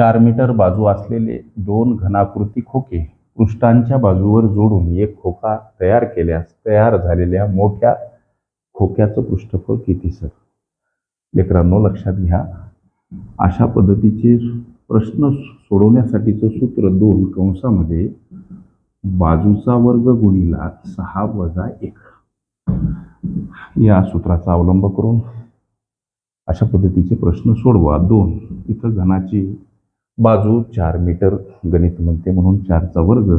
चार मीटर बाजू असलेले दोन घनाकृती खोके पृष्ठांच्या बाजूवर जोडून एक खोका तयार केल्यास तयार झालेल्या मोठ्या खोक्याचं पृष्ठफळ किती सर? लेकरांनो लक्षात घ्या. अशा पद्धतीचे प्रश्न सोडवण्यासाठीचं सूत्र दोन कंसामध्ये बाजूचा वर्ग गुणिला सहा वजा एक. या सूत्राचा अवलंब करून अशा पद्धतीचे प्रश्न सोडवा. दोन इथं घनाची बाजू चार मीटर गणित म्हणते म्हणून चारचा वर्ग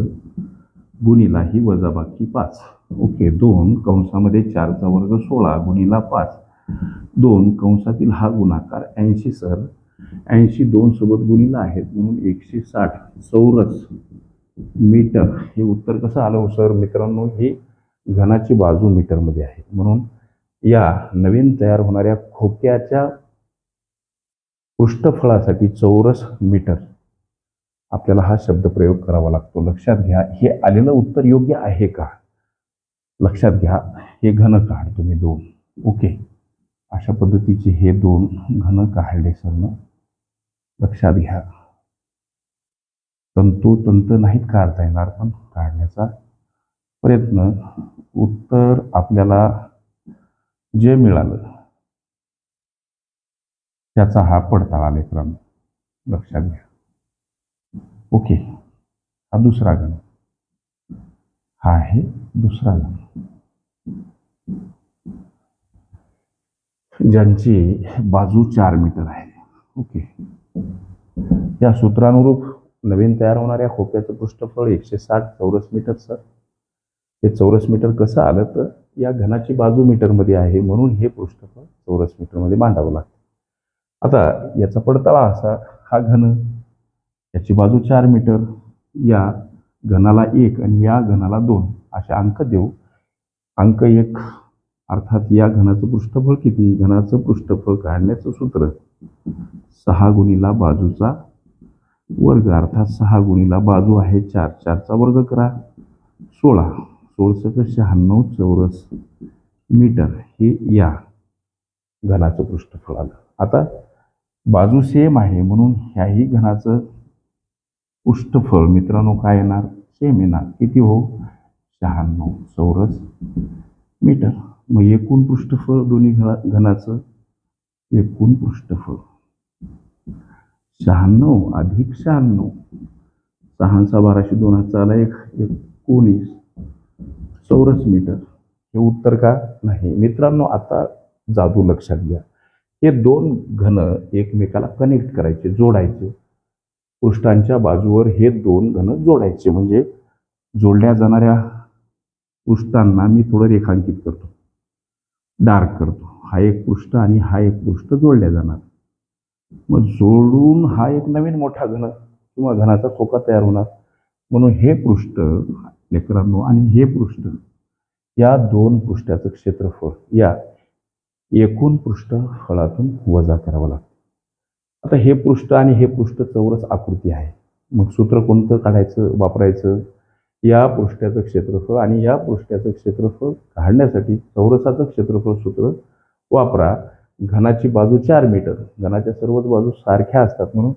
गुणिला ही वजाबाकी पाच. ओके दोन कंसामध्ये चारचा वर्ग सोळा गुणिला पाच. दोन कंसातील हा गुणाकार ऐंशी सर. ऐंशी दोन सोबत गुणिला आहेत म्हणून एकशे साठ. चौरस मीटर. हे उत्तर कसं आलं हो, सर? मित्रांनो हे घनाची बाजू मीटरमध्ये आहे. म्हणून या नवीन तयार होणाऱ्या खोक्याच्या पृष्ठफळासाठी चौरस मीटर. आपल्याला हा शब्द प्रयोग करावा लागतो. लक्षात घ्या हे आलेलं उत्तर योग्य आहे का? लक्षात घ्या हे घन काढ तुम्ही दोन. ओके. अशा पद्धतीचे हे दोन घन काढले सरनं लक्षात घ्या. तंतोतंत नाहीत काढता येणार पण काढण्याचा प्रयत्न. उत्तर आपल्याला जे मिळालं त्याचा हा पडताळा लेकरांनो. लक्षात घ्या. ओके. हा दुसरा गण. हा आहे दुसरा गण. ज्यांची बाजू चार मीटर आहे. ओके. या सूत्रानुरूप नवीन तयार होणाऱ्या खोक्याचं पृष्ठफळ एकशे साठ चौरस मीटर सर. हे चौरस मीटर कसं आलं तर या घनाची बाजू मीटरमध्ये आहे म्हणून हे पृष्ठफळ चौरस मीटरमध्ये मांडावं लागतं. आता याचा पडताळा असा हा घन याची बाजू चार मीटर या घनाला एक आणि या घनाला दोन असे अंक देऊ. अंक एक अर्थात या घनाचं पृष्ठफळ किती? घनाचं पृष्ठफळ काढण्याचं सूत्र. सहा गुणीला बाजूचा वर्ग अर्थात सहा गुणीला बाजू आहे चार. चारचा वर्ग करा. सोळा सोळसक शहाण्णव चौरस मीटर हे या घनाचं पृष्ठफळ आलं. आता बाजू सेम आहे म्हणून ह्याही घनाचं पृष्ठफळ मित्रांनो काय येणार? सेम येणार. किती हो? शहाण्णव चौरस मीटर. मग एकूण पृष्ठफळ दोन्ही घना घनाचं एकूण पृष्ठफळ. शहाण्णव अधिक शहाण्णव. सहाचा बाराशे दोन हजार एक एकोणीस चौरस मीटर. हे उत्तर का? नाही. मित्रांनो आता जादू लक्षात घ्या. हे दोन घन एकमेकाला कनेक्ट करायचे जोडायचे. पृष्ठांच्या बाजूवर हे दोन घन जोडायचे. म्हणजे जोडल्या जाणाऱ्या पृष्ठांना मी थोडं रेखांकित करतो. डार्क करतो. हा एक पृष्ठ आणि हा एक पृष्ठ जोडल्या जाणार. मग जोडून हा एक नवीन मोठा घन किंवा घनाचा खोका तयार होणार. म्हणून हे पृष्ठ लेकरांनो आणि हे पृष्ठ या दोन पृष्ठाचं क्षेत्रफळ या एकूण पृष्ठ फळातून वजा करावं लागतं. आता हे पृष्ठ आणि हे पृष्ठ चौरस आकृती आहे. मग सूत्र कोणतं काढायचं वापरायचं? या पृष्ठाचं क्षेत्रफळ आणि या पृष्ठाचं क्षेत्रफळ काढण्यासाठी चौरसाचं क्षेत्रफळ सूत्र वापरा. घनाची बाजू चार मीटर. घनाच्या सर्वच बाजू सारख्या असतात म्हणून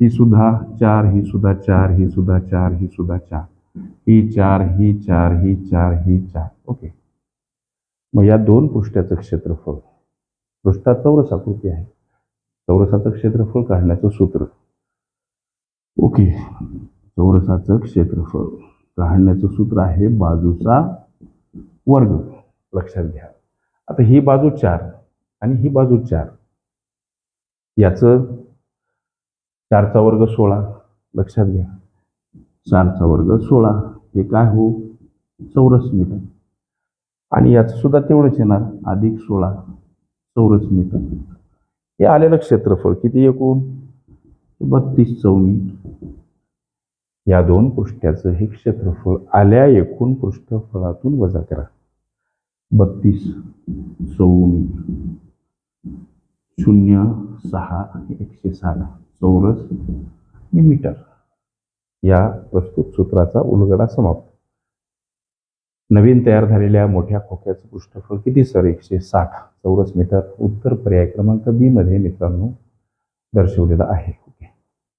ही सुद्धा चार ही सुद्धा चार ही सुद्धा चार ही सुद्धा चार. ही चार ही चार ही चार ही चार. ओके. मग या दोन पृष्ठाचं क्षेत्रफळ पृष्ठात चौरस आकृती आहे. चौरसाचं क्षेत्रफळ काढण्याचं सूत्र. ओके. चौरसाचं क्षेत्रफळ काढण्याचं सूत्र आहे बाजूचा वर्ग. लक्षात घ्या. आता ही बाजू चार आणि ही बाजू चार. याचं चारचा वर्ग सोळा. लक्षात घ्या. चारचा वर्ग सोळा. हे काय हो? चौरस मीटर. आणि याचं सुद्धा तेवढंच येणार अधिक सोळा चौरस मीटर. हे आलेलं क्षेत्रफळ किती एकूण? बत्तीस चौमी. या दोन पृष्ठाचं हे क्षेत्रफळ आल्या एकूण पृष्ठफळातून वजा करा. बत्तीस चौमी. शून्य सहा एकशे साठ चौरस आणि मीटर. या प्रस्तुत सूत्राचा उलगडा समाप्त. नवीन तयार झालेल्या मोठ्या खोक्याचं पृष्ठफळ किती सर? एकशे साठ चौरस मीटर. उत्तर पर्याय क्रमांक बीमध्ये मित्रांनो दर्शवलेलं आहे.